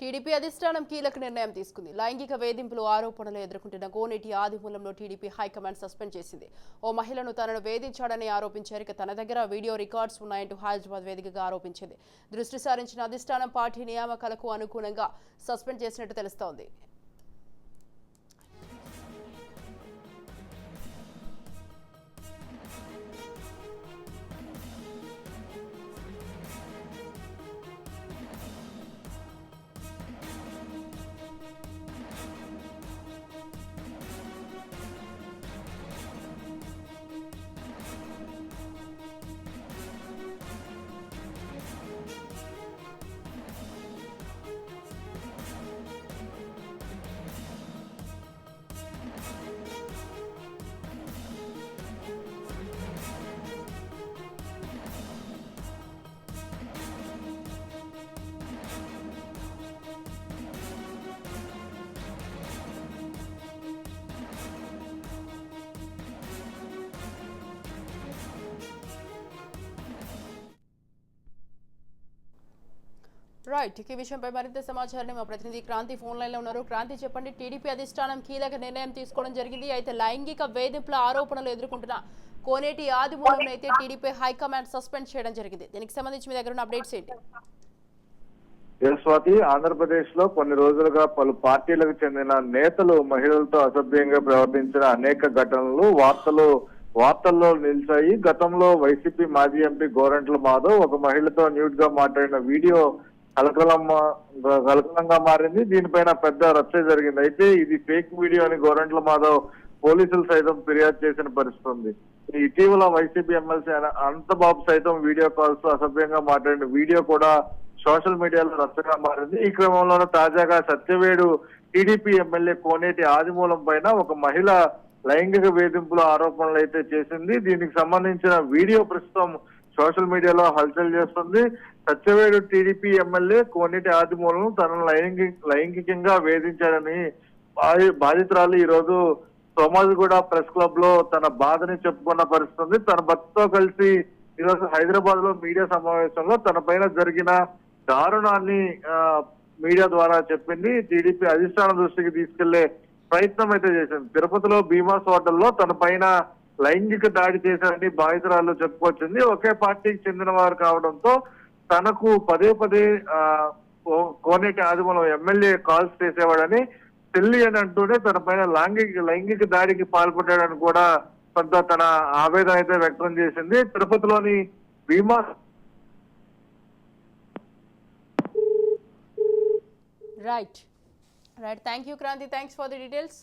TDP అధిష్టానం కీలక నిర్ణయం తీసుకుంది. లైంగిక వేధింపులు ఆరోపణలు ఎదుర్కొంటున్న కోనేటి ఆదిమూలంలో టీడీపీ హైకమాండ్ సస్పెండ్ చేసింది. ఓ మహిళను తనను వేధించాడని ఆరోపించారు. ఇక తన దగ్గర వీడియో రికార్డ్స్ ఉన్నాయంటూ హైదరాబాద్ వేదికగా ఆరోపించింది. దృష్టి సారించిన అధిష్టానం పార్టీ నియామకాలకు అనుగుణంగా సస్పెండ్ చేసినట్టు తెలుస్తోంది. రైట్ ఈ విషయంపై మరింత సమాచారాన్ని మా ప్రతినిధి క్రాంతి ఫోన్ లైన్లో ఉన్నారు. క్రాంతి చెప్పండి టీడీపీ అధిష్టానం కీలక నిర్ణయం తీసుకోవడం జరిగింది. అయితే లైంగిక వేధింపుల ఆరోపణలు ఎదుర్కొంటున్న కోనేటి ఆదిమూలం అయితే టీడీపీ హైకమాండ్ సస్పెండ్ చేయడం జరిగింది. దీనికి సంబంధించి మీ దగ్గర ఉన్న అప్డేట్స్ ఏంటి? స్వాతి ఆంధ్రప్రదేశ్లో కొన్ని రోజులుగా పలు పార్టీలకు చెందిన నేతలు మహిళలతో అసభ్యంగా ప్రవర్తించిన అనేక ఘటనలు వార్తలు వార్తల్లో నిలిచాయి. గతంలో వైసీపీ మాజీ ఎంపీ గోరంట్ల మాధవ్ ఒక మహిళతో న్యూట్గా మాట్లాడిన వీడియో కలకలం కలకలంగా మారింది. దీనిపైన పెద్ద రచ్చ జరిగింది. అయితే ఇది ఫేక్ వీడియో అని గోరంట్ల మాధవ్ పోలీసులు సైతం ఫిర్యాదు చేసిన పరిస్థితి ఉంది. ఇటీవల వైసీపీ ఎమ్మెల్సీ అన- అనంతబాబు సైతం వీడియో కాల్స్ అసభ్యంగా మాట్లాడిన వీడియో కూడా సోషల్ మీడియాలో రచ్చగా మారింది. ఈ క్రమంలోనే తాజాగా సత్యవేడు టీడీపీ ఎమ్మెల్యే కోనేటి ఆదిమూలం పైన ఒక మహిళ లైంగిక వేధింపుల ఆరోపణలు అయితే చేసింది. దీనికి సంబంధించిన వీడియో ప్రస్తుతం సోషల్ మీడియాలో హల్చల్ చేస్తుంది. సత్యవేడు టీడీపీ ఎమ్మెల్యే కోనేటి ఆదిమూలం తనను లైంగిక లైంగికంగా వేధించారని బాధి- బాధితురాలు ఈ రోజు సోమాజిగూడ ప్రెస్ క్లబ్లో తన బాధని చెప్పుకున్న పరిస్థితి తన భర్తతో కలిసి ఈరోజు రోజు హైదరాబాద్లో మీడియా సమావేశంలో తన పైన జరిగిన దారుణాన్ని మీడియా ద్వారా చెప్పింది టీడీపీ అధిష్టాన దృష్టికి తీసుకెళ్ళే ప్రయత్నం అయితే చేసింది. తిరుపతిలో భీమాస్ హోటల్లో తన పైన లైంగిక దాడి చేశారని బాధితురాలు చెప్పుకొచ్చింది. ఒకే పార్టీకి చెందిన వారు కావడంతో తనకు పదే పదే ఆ, కో- కోనేటి ఆదిమూలం ఎమ్మెల్యే కాల్స్ చేసేవాడని పెళ్ళి అని అంటూనే తన పైన లైంగిక లైంగిక దాడికి పాల్పడ్డాడని కూడా కొంత తన ఆవేదన అయితే వ్యక్తం చేసింది. తిరుపతిలోని Bhima right right thank you Kranthi thanks for the details